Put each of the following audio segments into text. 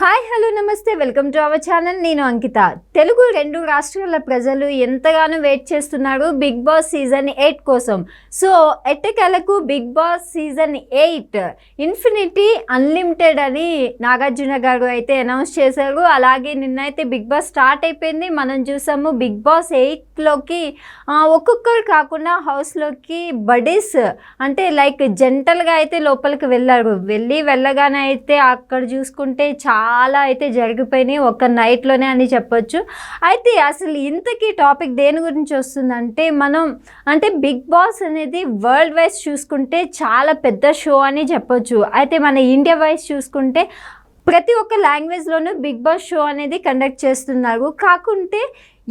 Hi hello నమస్తే. Welcome to our channel. నేను అంకిత. తెలుగు రెండు రాష్ట్రాల ప్రజలు ఎంతగానో వెయిట్ చేస్తున్నారు బిగ్ బాస్ సీజన్ ఎయిట్ కోసం. సో ఎట్టకేలకు Bigg Boss season eight infinity unlimited అని నాగార్జున గారు అయితే అనౌన్స్ చేశారు. అలాగే నిన్నైతే బిగ్ బాస్ స్టార్ట్ అయిపోయింది. మనం చూసాము బిగ్ బాస్ ఎయిట్లోకి ఒక్కొక్కరు కాకుండా హౌస్లోకి బడీస్ అంటే లైక్ జంటల్గా అయితే లోపలికి వెళ్ళారు. వెళ్ళి వెళ్ళగానే అయితే అక్కడ చూసుకుంటే చాలా అయితే జరిగిపోయినాయి. ఒక నైట్లోనే అని చెప్పొచ్చు. అయితే అసలు ఇంతకీ టాపిక్ దేని గురించి వస్తుందంటే మనం అంటే బిగ్ బాస్ అనేది వరల్డ్ వైజ్ చూసుకుంటే చాలా పెద్ద షో అని చెప్పొచ్చు. అయితే మన ఇండియా వైజ్ చూసుకుంటే ప్రతి ఒక్క లాంగ్వేజ్లోనూ బిగ్ బాస్ షో అనేది కండక్ట్ చేస్తున్నారు. కాకుంటే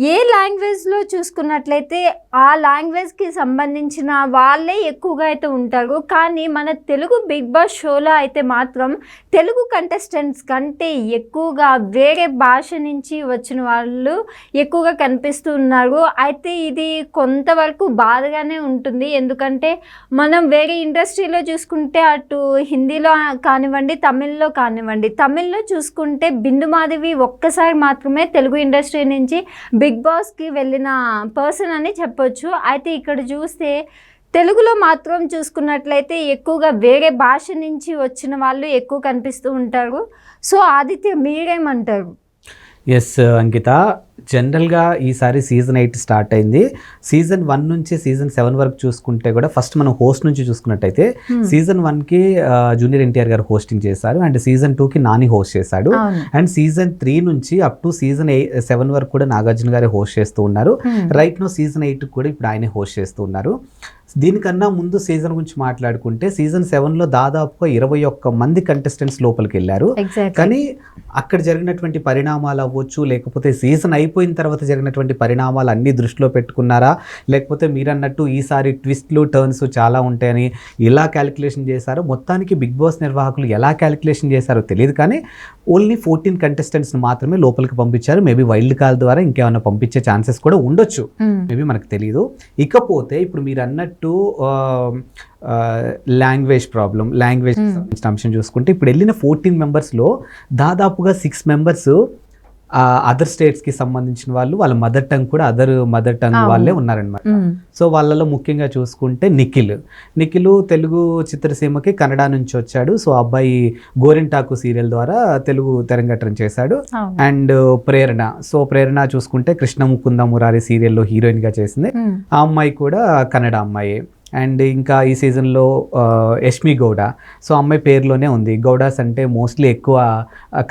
ఏ లాంగ్వేజ్లో చూసుకున్నట్లయితే ఆ లాంగ్వేజ్కి సంబంధించిన వాళ్ళే ఎక్కువగా అయితే ఉంటారు. కానీ మన తెలుగు బిగ్ బాస్ షోలో అయితే మాత్రం తెలుగు కంటెస్టెంట్స్ కంటే ఎక్కువగా వేరే భాష నుంచి వచ్చిన వాళ్ళు ఎక్కువగా కనిపిస్తూ ఉన్నారు. అయితే ఇది కొంతవరకు బాధగానే ఉంటుంది. ఎందుకంటే మనం వేరే ఇండస్ట్రీలో చూసుకుంటే అటు హిందీలో కానివ్వండి తమిళ్ళో కానివ్వండి తమిళ్ళో చూసుకుంటే బిందు మాధవి ఒక్కసారి మాత్రమే తెలుగు ఇండస్ట్రీ నుంచి బిగ్ బిగ్ బాస్కి వెళ్ళిన పర్సన్ అని చెప్పొచ్చు. అయితే ఇక్కడ చూస్తే తెలుగులో మాత్రం చూసుకున్నట్లయితే ఎక్కువగా వేరే భాష నుంచి వచ్చిన వాళ్ళు ఎక్కువ కనిపిస్తూ ఉంటారు. సో ఆదిత్య మీరేమంటారు? ఎస్ అంకిత జనరల్గా ఈసారి సీజన్ ఎయిట్ స్టార్ట్ అయింది. సీజన్ వన్ నుంచి సీజన్ సెవెన్ వరకు చూసుకుంటే కూడా ఫస్ట్ మనం హోస్ట్ నుంచి చూసుకున్నట్టయితే. సీజన్ వన్కి జూనియర్ ఎన్టీఆర్ గారు హోస్టింగ్ చేశారు అండ్ సీజన్ టూకి నాని హోస్ట్ చేశాడు. అండ్ సీజన్ త్రీ నుంచి అప్ టు సీజన్ ఎయి సెవెన్ వరకు కూడా నాగార్జున గారే హోస్ట్ చేస్తూ ఉన్నారు. రైట్ నో సీజన్ ఎయిట్ కూడా ఇప్పుడు ఆయనే హోస్ట్ చేస్తూ ఉన్నారు. దీనికన్నా ముందు సీజన్ గురించి మాట్లాడుకుంటే సీజన్ సెవెన్లో దాదాపుగా ఇరవై ఒక్క మంది కంటెస్టెంట్స్ లోపలికి వెళ్ళారు. కానీ అక్కడ జరిగినటువంటి పరిణామాలు అవ్వచ్చు లేకపోతే సీజన్ అయిపోయిన తర్వాత జరిగినటువంటి పరిణామాలు అన్నీ దృష్టిలో పెట్టుకున్నారా? లేకపోతే మీరు అన్నట్టు ఈసారి ట్విస్ట్లు టర్న్స్ చాలా ఉంటాయని ఎలా క్యాలిక్యులేషన్ చేశారో? మొత్తానికి బిగ్ బాస్ నిర్వాహకులు ఎలా క్యాలిక్యులేషన్ చేశారో తెలియదు కానీ ఓన్లీ ఫోర్టీన్ కంటెస్టెంట్స్ని మాత్రమే లోపలికి పంపించారు. మేబీ వైల్డ్ కాల్ ద్వారా ఇంకేమైనా పంపించే ఛాన్సెస్ కూడా ఉండొచ్చు. మేబీ మనకు తెలియదు ఇకపోతే ఇప్పుడు మీరు అన్నట్టు లాంగ్వేజ్ ప్రాబ్లం లాంగ్వేజ్ అంశం చూసుకుంటే ఇప్పుడు వెళ్ళిన ఫోర్టీన్ మెంబర్స్లో దాదాపుగా సిక్స్ మెంబర్స్ అదర్ స్టేట్స్కి సంబంధించిన వాళ్ళు వాళ్ళ మదర్ టంగ్ కూడా అదర్ మదర్ టంగ్. వాళ్ళే ఉన్నారనమాట సో వాళ్ళలో ముఖ్యంగా చూసుకుంటే నిఖిల్. నిఖిల్ తెలుగు చిత్రసీమకి కన్నడ నుంచి వచ్చాడు. సో అబ్బాయి గోరింటాకు సీరియల్ ద్వారా తెలుగు తెరంగట్రం చేశాడు. And Prerana. సో ప్రేరణ చూసుకుంటే కృష్ణ ముకుంద మురారి సీరియల్లో హీరోయిన్గా చేసింది. ఆ అమ్మాయి కూడా కన్నడ అమ్మాయి. అండ్ ఇంకా ఈ సీజన్లో యష్మి గౌడ. సో అమ్మాయి పేరులోనే ఉంది. గౌడాస్ అంటే మోస్ట్లీ ఎక్కువ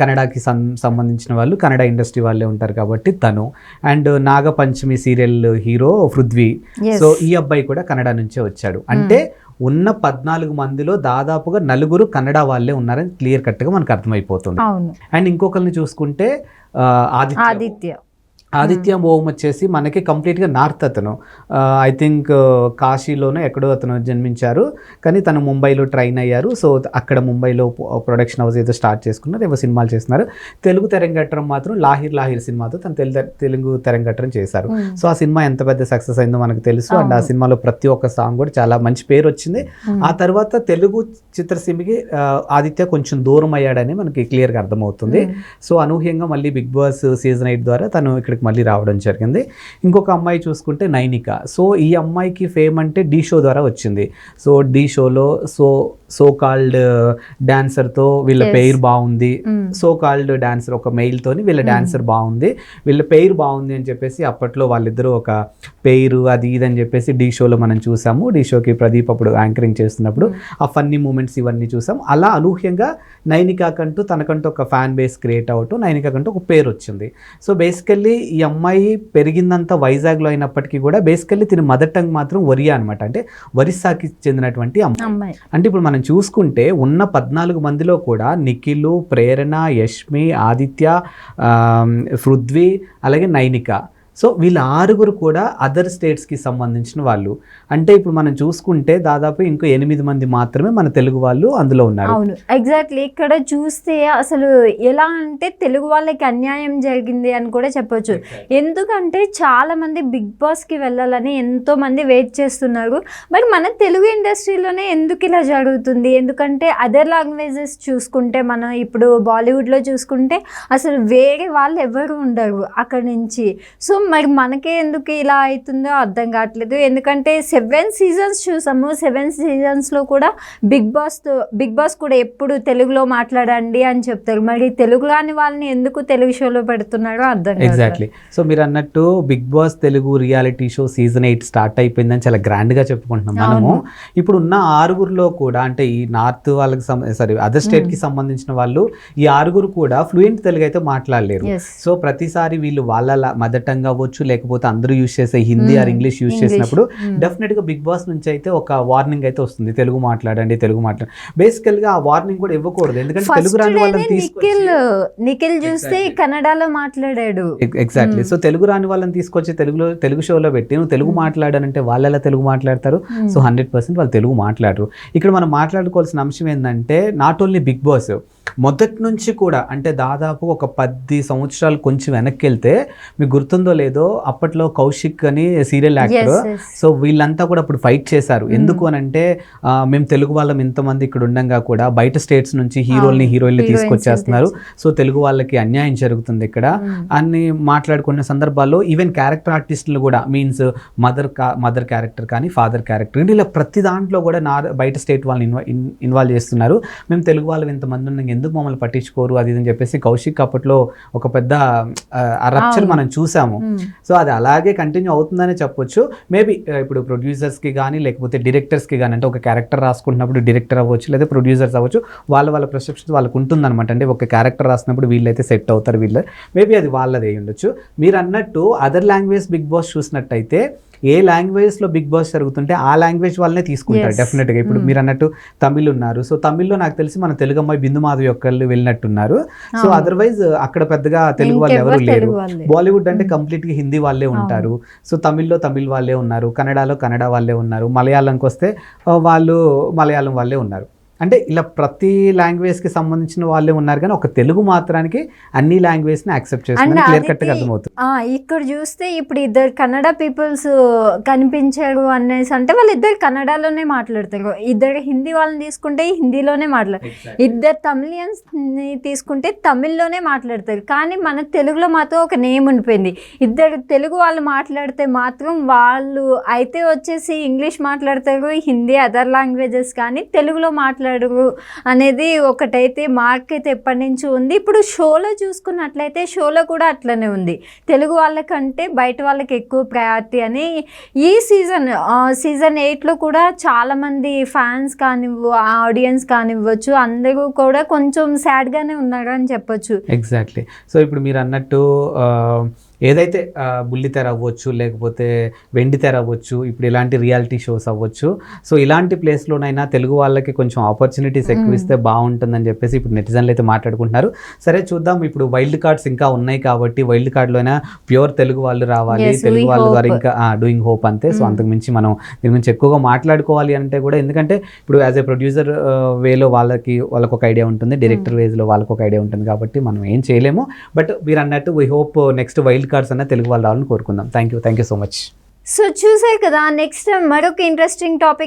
కన్నడకి సం సంబంధించిన వాళ్ళు కన్నడ ఇండస్ట్రీ వాళ్ళే ఉంటారు కాబట్టి తను. And Nagapanchami serial hero Prithvi. So ఈ అబ్బాయి కూడా కన్నడ నుంచే వచ్చాడు. అంటే ఉన్న పద్నాలుగు మందిలో దాదాపుగా నలుగురు కన్నడ వాళ్ళే ఉన్నారని క్లియర్ కట్గా మనకు అర్థమైపోతుంది. అండ్ ఇంకొకరిని చూసుకుంటే ఆదిత్య. ఆదిత్య. ఆదిత్య ఓం వచ్చేసి మనకి కంప్లీట్గా నార్త్ అతను. ఐ థింక్ కాశీలోనే ఎక్కడో అతను జన్మించారు. కానీ తను ముంబైలో ట్రైన్ అయ్యారు. సో అక్కడ ముంబైలో ప్రొడక్షన్ హౌస్ ఏదో స్టార్ట్ చేసుకున్నారు ఏవో సినిమాలు చేస్తున్నారు. తెలుగు తెరంగట్రం మాత్రం లాహిర్ లాహిర్ సినిమాతో తను తెలు తెలుగు తెరంగట్రం చేశారు. Hmm. సో ఆ సినిమా ఎంత పెద్ద సక్సెస్ అయిందో మనకు తెలుసు. అండ్ ఆ. సినిమాలో ప్రతి ఒక్క సాంగ్ కూడా చాలా మంచి పేరు వచ్చింది. Hmm. ఆ తర్వాత తెలుగు చిత్రసీమకి ఆదిత్య కొంచెం దూరం అయ్యాడని మనకి క్లియర్గా అర్థమవుతుంది. Hmm. సో అనూహ్యంగా మళ్ళీ బిగ్ బాస్ సీజన్ ఎయిట్ ద్వారా తను ఇక్కడికి మళ్ళీ రావడం జరిగింది. ఇంకొక అమ్మాయి చూసుకుంటే నైనిక. సో ఈ అమ్మాయికి ఫేమ్ అంటే డీ షో ద్వారా వచ్చింది. సో డీ షోలో సో సో కాల్డ్ డాన్సర్తో వీళ్ళ. పేరు బాగుంది. Hmm. సో కాల్డ్ డాన్సర్ ఒక మెయిల్తోని వీళ్ళ Hmm. డాన్సర్ బాగుంది. వీళ్ళ పేరు బాగుంది అని చెప్పేసి అప్పట్లో వాళ్ళిద్దరూ ఒక పేరు అది ఇది అని చెప్పేసి డీ షోలో మనం చూసాము. డీ షోకి ప్రదీప్ అప్పుడు యాంకరింగ్ చేస్తున్నప్పుడు ఆ ఫన్నీ మూమెంట్స్ ఇవన్నీ చూసాం. అలా అనూహ్యంగా నైనికాకంటూ తనకంటూ ఒక ఫ్యాన్ బేస్ క్రియేట్ అవటం నైనికాకంటూ ఒక పేరు వచ్చింది. సో బేసికల్లీ ఈ అమ్మాయి పెరిగిందంతా వైజాగ్లో అయినప్పటికీ కూడా బేసికల్లీ తిన మదర్ టంగ్ మాత్రం ఒరియా అనమాట అంటే ఒరిస్సాకి చెందినటువంటి అమ్మాయి. అంటే ఇప్పుడు మనం చూసుకుంటే ఉన్న పద్నాలుగు మందిలో కూడా నిఖిల్ ప్రేరణ యష్మి ఆదిత్య పృథ్వీ అలాగే నైనిక. సో వీళ్ళ ఆరుగురు కూడా అదర్ స్టేట్స్కి సంబంధించిన వాళ్ళు. అంటే ఇప్పుడు మనం చూసుకుంటే దాదాపు ఇంకో ఎనిమిది మంది మాత్రమే మన తెలుగు వాళ్ళు అందులో ఉన్నారు. అవును. ఎగ్జాక్ట్లీ ఇక్కడ చూస్తే అసలు ఎలా అంటే తెలుగు వాళ్ళకి అన్యాయం జరిగింది అని కూడా చెప్పొచ్చు. ఎందుకంటే చాలా మంది బిగ్ బాస్కి వెళ్ళాలని ఎంతో మంది వెయిట్ చేస్తున్నారు. మరి మన తెలుగు ఇండస్ట్రీలోనే ఎందుకు ఇలా జరుగుతుంది? ఎందుకంటే అదర్ లాంగ్వేజెస్ చూసుకుంటే మనం ఇప్పుడు బాలీవుడ్లో చూసుకుంటే అసలు వేరే వాళ్ళు ఎవరు ఉండరు అక్కడ నుంచి. సో మరి మనకే ఎందుకు ఇలా అవుతుందో అర్థం కావట్లేదు. ఎందుకంటే సెవెన్ సీజన్స్ చూసాము. సెవెన్ సీజన్స్లో కూడా బిగ్ బాస్ బిగ్ బాస్ కూడా ఎప్పుడు తెలుగులో మాట్లాడండి అని చెప్తారు. మరి తెలుగు రాని వాళ్ళని ఎందుకు తెలుగు షోలో పెడుతున్నారో అర్థం ఎగ్జాక్ట్లీ సో మీరు అన్నట్టు big boss Telugu reality show season eight start అయిపోయిందని చాలా grand గా చెప్పుకుంటున్నాం మనము. ఇప్పుడు ఉన్న ఆరుగురులో కూడా అంటే ఈ నార్త్ వాళ్ళకి సారీ అదర్ స్టేట్కి సంబంధించిన వాళ్ళు ఈ ఆరుగురు కూడా ఫ్లూయెంట్ తెలుగు అయితే మాట్లాడలేరు. సో ప్రతిసారి వీళ్ళు వాళ్ళ మదర్ టంగ్ అవ్వచ్చు లేకపోతే అందరూ యూజ్ చేసే హిందీ ఆర్ ఇంగ్లీష్ యూజ్. చేసినప్పుడు. డెఫినెట్గా బిగ్ బాస్ నుంచి అయితే ఒక వార్నింగ్ అయితే వస్తుంది తెలుగు మాట్లాడండి తెలుగు మాట్లాడండి బేసికల్గా ఆ వార్నింగ్ కూడా ఇవ్వకూడదు ఎందుకంటే తెలుగు రాని వాళ్ళని నిఖిల్ చూస్తే. కన్నడలో మాట్లాడాడు ఎగ్జాక్ట్లీ Mm. సో తెలుగు రాని వాళ్ళని తీసుకొచ్చి తెలుగులో తెలుగు షోలో పెట్టి నువ్వు తెలుగు Mm. మాట్లాడానంటే వాళ్ళు ఎలా తెలుగు మాట్లాడతారు. సో హండ్రెడ్ పర్సెంట్ వాళ్ళు తెలుగు మాట్లాడరు ఇక్కడ మనం మాట్లాడుకోవాల్సిన అంశం ఏంటంటే నాట్ ఓన్లీ బిగ్ బాస్ మొదటి నుంచి కూడా అంటే దాదాపు ఒక పది సంవత్సరాలు కొంచెం వెనక్కి వెళ్తే మీకు గుర్తుందో లేదో అప్పట్లో కౌశిక్ అని సీరియల్ యాక్టర్. సో వీళ్ళంతా కూడా అప్పుడు ఫైట్ చేశారు ఎందుకు అని అంటే మేము తెలుగు వాళ్ళం ఇంతమంది ఇక్కడ ఉండంగా కూడా బయట స్టేట్స్ నుంచి హీరోల్ని. హీరోయిన్లు తీసుకొచ్చేస్తున్నారు. సో తెలుగు వాళ్ళకి అన్యాయం జరుగుతుంది ఇక్కడ Mm. అని మాట్లాడుకున్న సందర్భాల్లో ఈవెన్ క్యారెక్టర్ ఆర్టిస్టులు కూడా మీన్స్ మదర్ మదర్ క్యారెక్టర్ కానీ ఫాదర్ క్యారెక్టర్ ఇలా ప్రతి దాంట్లో కూడా నా బయట స్టేట్ వాళ్ళని ఇన్వా ఇన్వాల్వ్ చేస్తున్నారు మేము తెలుగు వాళ్ళు ఇంతమంది ఉన్నాం ఎందుకు మమ్మల్ని పట్టించుకోరు? అది ఇది అని చెప్పేసి కౌశిక్ అప్పట్లో ఒక పెద్ద రప్చర్. మనం చూసాము. సో అది అలాగే కంటిన్యూ అవుతుందనే చెప్పొచ్చు. మేబీ ఇప్పుడు ప్రొడ్యూసర్స్కి కానీ లేకపోతే డైరెక్టర్స్కి కానీ అంటే ఒక క్యారెక్టర్ రాసుకుంటున్నప్పుడు డైరెక్టర్ అవ్వచ్చు లేదా ప్రొడ్యూసర్స్ అవ్వచ్చు వాళ్ళ వాళ్ళ ప్రొసెప్షన్ వాళ్ళకు ఉంటుందన్నమాట. అంటే ఒక క్యారెక్టర్ రాసినప్పుడు వీళ్ళైతే సెట్ అవుతారు వీళ్ళు. మేబీ అది వాళ్ళది ఉండొచ్చు మీరు అన్నట్టు అదర్ లాంగ్వేజ్ బిగ్ బాస్ చూసినట్టయితే ఏ లాంగ్వేజ్లో బిగ్ బాస్ జరుగుతుంటే ఆ లాంగ్వేజ్ వాళ్ళనే తీసుకుంటారు. డెఫినెట్గా ఇప్పుడు Mm. మీరు అన్నట్టు తమిళ్ ఉన్నారు సో తమిళ్ళో నాకు తెలిసి మన తెలుగు అమ్మాయి బిందు మాధవి ఒక్కళ్ళు వెళ్ళినట్టున్నారు సో. అదర్వైజ్ అక్కడ పెద్దగా తెలుగు వాళ్ళు ఎవరు లేరు. బాలీవుడ్ అంటే Mm. కంప్లీట్గా హిందీ వాళ్ళే ఉంటారు సో తమిళ్ళో తమిళ్ వాళ్ళే ఉన్నారు కన్నడలో కన్నడ వాళ్ళే ఉన్నారు మలయాళంకి వస్తే ఆ, వాళ్ళు మలయాళం వాళ్ళే ఉన్నారు అంటే ఇలా ప్రతి లాంగ్వేజ్కి సంబంధించిన వాళ్ళే ఉన్నారు కానీ ఒక తెలుగు మాత్రానికి అన్ని లాంగ్వేజ్ని యాక్సెప్ట్ చేస్తుంది And క్లియర్ కట్గా అది- అర్థమవుతుంది. ఆ, ఇక్కడ చూస్తే ఇప్పుడు ఇద్దరు కన్నడ పీపుల్స్ కనిపించారు అనేసి అంటే వాళ్ళు ఇద్దరు కన్నడలోనే మాట్లాడతారు. ఇద్దరు హిందీ వాళ్ళని తీసుకుంటే హిందీలోనే మాట్లాడతారు ఇద్దరు తమిళియన్స్ని తీసుకుంటే తమిళ్ళోనే మాట్లాడతారు. కానీ మన తెలుగులో మాత్రం ఒక నేమ్ ఉండిపోయింది. ఇద్దరు తెలుగు వాళ్ళు మాట్లాడితే మాత్రం వాళ్ళు అయితే వచ్చేసి ఇంగ్లీష్ మాట్లాడతారు హిందీ అదర్ లాంగ్వేజెస్ కానీ తెలుగులో మాట్లాడరు అనేది ఒకటైతే మార్క్ అయితే ఎప్పటి నుంచి ఉంది. ఇప్పుడు షోలో చూసుకున్నట్లయితే షోలో కూడా అట్లనే ఉంది. తెలుగు వాళ్ళకంటే బయట వాళ్ళకి ఎక్కువ ప్రయారిటీ అని ఈ సీజన్ సీజన్ ఎయిట్లో కూడా చాలామంది ఫ్యాన్స్ కానివ్వు ఆడియన్స్ కానివ్వచ్చు అందరూ కూడా కొంచెం సాడ్గానే ఉన్నారు అని చెప్పొచ్చు. ఎగ్జాక్ట్లీ. సో ఇప్పుడు మీరు అన్నట్టు ఏదైతే ఆ, బుల్లి తెర అవ్వచ్చు లేకపోతే వెండి తెర అవ్వచ్చు ఇప్పుడు ఇలాంటి రియాలిటీ షోస్ అవ్వచ్చు. సో ఇలాంటి ప్లేస్లోనైనా తెలుగు వాళ్ళకి కొంచెం ఆపర్చునిటీస్ ఎక్కువ ఇస్తే బాగుంటుందని చెప్పేసి ఇప్పుడు నెటిజన్లు అయితే మాట్లాడుకుంటున్నారు. సరే చూద్దాం. ఇప్పుడు వైల్డ్ కార్డ్స్ ఇంకా ఉన్నాయి కాబట్టి వైల్డ్ కార్డ్లోనే ప్యూర్ తెలుగు వాళ్ళు రావాలి. తెలుగు వాళ్ళ ద్వారా. ఇంకా డూయింగ్ హోప్ అంతే. సో. అంతకు మించి మనం దీని గురించి ఎక్కువగా మాట్లాడుకోవాలి అంటే కూడా ఎందుకంటే ఇప్పుడు యాజ్ ఏ ప్రొడ్యూసర్ వేలో వాళ్ళకి వాళ్ళకి ఒక ఐడియా ఉంటుంది. డైరెక్టర్ వేస్లో వాళ్ళకి ఒక ఐడియా ఉంటుంది కాబట్టి మనం ఏం చేయలేము. బట్ మీరు అన్నట్టు we hope next wild cards అన్న తెలుగు వాళ్ళు రావాలని కోరుకుందాం. Thank you thank you so much so చూసారు కదా నెక్స్ట్ మరొక ఇంట్రెస్టింగ్ టాపిక్